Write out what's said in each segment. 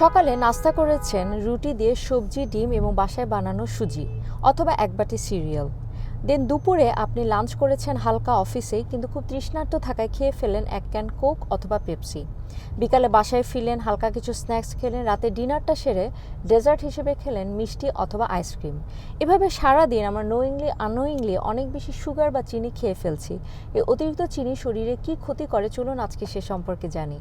সকালে নাস্তা করেছেন, রুটি দিয়ে সবজি, ডিম এবং বাসায় বানানো সুজি অথবা এক বাটি সিরিয়াল। দেন দুপুরে আপনি লাঞ্চ করেছেন হালকা অফিসেই, কিন্তু খুব তৃষ্ণার্ত থাকায় খেয়ে ফেলেন এক ক্যান কোক অথবা পেপসি। বিকালে বাসায় ফিরলেন, হালকা কিছু স্ন্যাক্স খেলেন, রাতে ডিনারটা সেরে ডেজার্ট হিসেবে খেলেন মিষ্টি অথবা আইসক্রিম। এভাবে সারাদিন আমরা নোয়িংলি আনোয়িংলি অনেক বেশি সুগার বা চিনি খেয়ে ফেলছি। এই অতিরিক্ত চিনি শরীরে কি ক্ষতি করে চলুন আজকে সে সম্পর্কে জানি।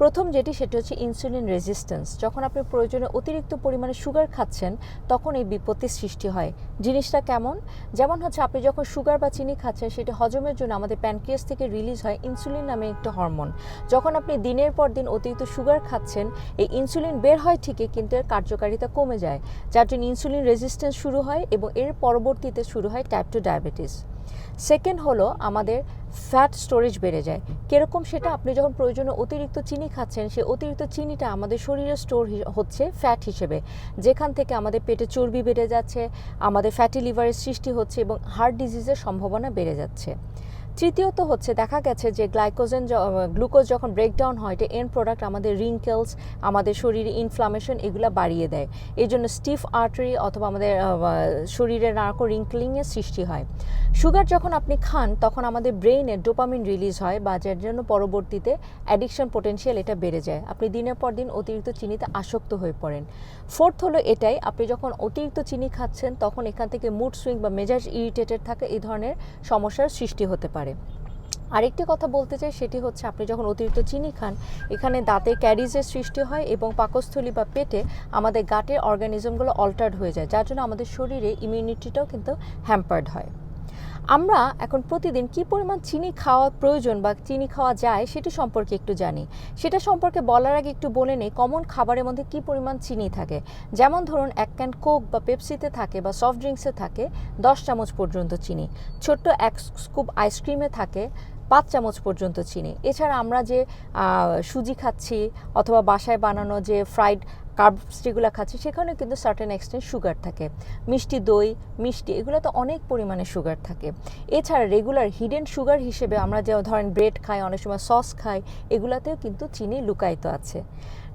প্রথম যেটি সেটি হচ্ছে ইনসুলিন রেজিস্ট্যান্স যখন আপনি প্রয়োজনে অতিরিক্ত পরিমাণে সুগার খাচ্ছেন, তখন এই বিপত্তির সৃষ্টি হয়। জিনিসটা কেমন? যেমন হচ্ছে আপনি যখন সুগার বা চিনি খাচ্ছেন, সেটি হজমের জন্য আমাদের প্যানক্রিয়াস থেকে রিলিজ হয় ইনসুলিন নামে একটি হরমোন যখন আপনি দিনের পর দিন অতিরিক্ত সুগার খাচ্ছেন, এই ইনসুলিন বের হয় ঠিকই কিন্তু এর কার্যকারিতা কমে যায়। যার জন্য ইনসুলিন রেজিস্ট্যান্স শুরু হয় এবং এর পরবর্তীতে শুরু হয় টাইপ টু ডায়াবেটিস সেকেন্ড হলো আমাদের ফ্যাট স্টোরেজ বেড়ে যায়। কীরকম সেটা? আপনি যখন প্রয়োজনে অতিরিক্ত চিনি খাচ্ছেন, সেই অতিরিক্ত চিনিটা আমাদের শরীরে স্টোর হচ্ছে ফ্যাট হিসেবে। যেখান থেকে আমাদের পেটে চর্বি বেড়ে যাচ্ছে, আমাদের ফ্যাটি লিভারের সৃষ্টি হচ্ছে এবং হার্ট ডিজিজের সম্ভাবনা বেড়ে যাচ্ছে। তৃতীয়ত হচ্ছে দেখা গেছে যে গ্লাইকোজেন গ্লুকোজ যখন ব্রেকডাউন হয়, এটা এন্ড প্রোডাক্ট আমাদের রিঙ্কেলস আমাদের শরীরে ইনফ্লামেশন এগুলো বাড়িয়ে দেয়। এই জন্য স্টিফ আর্টারি অথবা আমাদের শরীরে নার্কো রিঙ্কলিংয়ের সৃষ্টি হয়। সুগার যখন আপনি খান, তখন আমাদের ব্রেইনে ডোপামিন রিলিজ হয় বা যার জন্য পরবর্তীতে অ্যাডিকশন পোটেনশিয়াল এটা বেড়ে যায়। আপনি দিনের পর দিন অতিরিক্ত চিনিতে আসক্ত হয়ে পড়েন। ফোর্থ হলো এটাই, আপনি যখন অতিরিক্ত চিনি খাচ্ছেন, তখন এখান থেকে মুড সুইং বা মেজাজ ইরিটেটেড থাকে এই ধরনের সমস্যার সৃষ্টি হতে পারে। আরেকটি কথা বলতে চাই সেটি হচ্ছে আপনি যখন অতিরিক্ত চিনি খান, এখানে দাঁতে ক্যারিজের সৃষ্টি হয় এবং পাকস্থলী বা পেটে আমাদের গাটের অর্গানিজমগুলো অল্টার্ড হয়ে যায়, যার জন্য আমাদের শরীরে ইমিউনিটিটাও কিন্তু হ্যাম্পার্ড হয়। আমরা এখন প্রতিদিন কি পরিমাণ চিনি খাওয়া প্রয়োজন বা চিনি খাওয়া যায় সেটি সম্পর্কে একটু জানি। সেটা সম্পর্কে বলার আগে একটু বলে নেই কমন খাবারের মধ্যে কি পরিমাণ চিনি থাকে? যেমন ধরুন, এক ক্যান কোক বা পেপসিতে থাকে বা সফট ড্রিঙ্কসে থাকে দশ চামচ পর্যন্ত চিনি। ছোট্ট এক স্কুপ আইসক্রিমে থাকে পাঁচ চামচ পর্যন্ত চিনি। এছাড়া আমরা যে সুজি খাচ্ছি অথবা বাসায় বানানো যে ফ্রাইড কার্বস যেগুলো খাচ্ছি সেখানে কিন্তু সার্টেন এক্সটেন্ট সুগার থাকে। মিষ্টি দই, মিষ্টি এগুলো তো অনেক পরিমাণে সুগার থাকে। এছাড়া রেগুলার হিডেন সুগার হিসেবে আমরা যে, ধরেন ব্রেড খাই, অনেক সময় সস খাই, এগুলাতেও কিন্তু চিনি লুকায়িত আছে।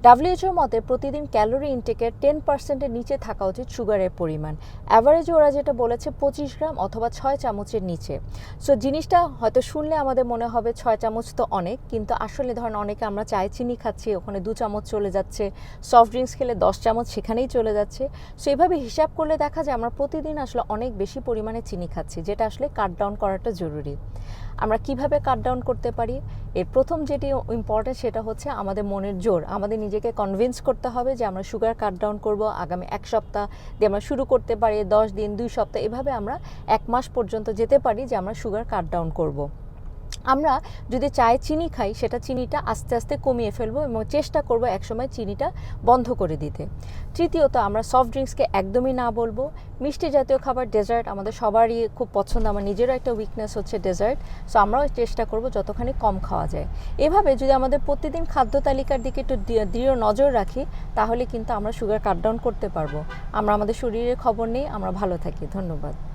ডাব্লিউএইচওর মতে প্রতিদিন ক্যালোরি ইনটেকের টেন পার্সেন্টের নিচে থাকা উচিত সুগারের পরিমাণ। অ্যাভারেজে ওরা যেটা বলেছে পঁচিশ গ্রাম অথবা ছয় চামচের নিচে। সো জিনিসটা হয়তো শুনলে আমাদের মনে হবে ছয় চামচ তো অনেক, কিন্তু আসলে ধরেন অনেকে আমরা চায় চিনি খাচ্ছি, ওখানে দু চামচ চলে যাচ্ছে সফট ড্রিঙ্কস খেলে দশ চামচ সেখানেই চলে যাচ্ছে। সো এইভাবে হিসাব করলে দেখা যায় আমরা প্রতিদিন আসলে অনেক বেশি পরিমাণে চিনি খাচ্ছি, যেটা আসলে কাট ডাউন করাটা জরুরি। আমরা কীভাবে কাট ডাউন করতে পারি? এর প্রথম যেটি ইম্পর্টেন্ট সেটা হচ্ছে আমাদের মনের জোর, আমাদের নিজেকে কনভিন্স করতে হবে যে আমরা সুগার কাট ডাউন করব, আগামী এক সপ্তাহ দিয়ে আমরা শুরু করতে পারি, দশ দিন, দুই সপ্তাহ, এভাবে আমরা এক মাস পর্যন্ত যেতে পারি যে আমরা সুগার কাট ডাউন করব। আমরা যদি চায়ে চিনি খাই, সেটা চিনিটা আস্তে আস্তে কমিয়ে ফেলব এবং চেষ্টা করব একসময় চিনিটা বন্ধ করে দিতে। তৃতীয়ত, আমরা সফট ড্রিঙ্কসকে একদমই না বলব। মিষ্টি জাতীয় খাবার ডেজার্ট আমাদের সবারই খুব পছন্দ, আমার নিজেরও একটা উইকনেস হচ্ছে ডেজার্ট সো আমরাও চেষ্টা করব যতখানি কম খাওয়া যায়। এভাবে যদি আমাদের প্রতিদিন খাদ্য তালিকার দিকে একটু দৃঢ় নজর রাখি, তাহলে কিন্তু আমরা সুগার কাট ডাউন করতে পারব। আমরা আমাদের শরীরের খবর নেই, আমরা ভালো থাকি। ধন্যবাদ।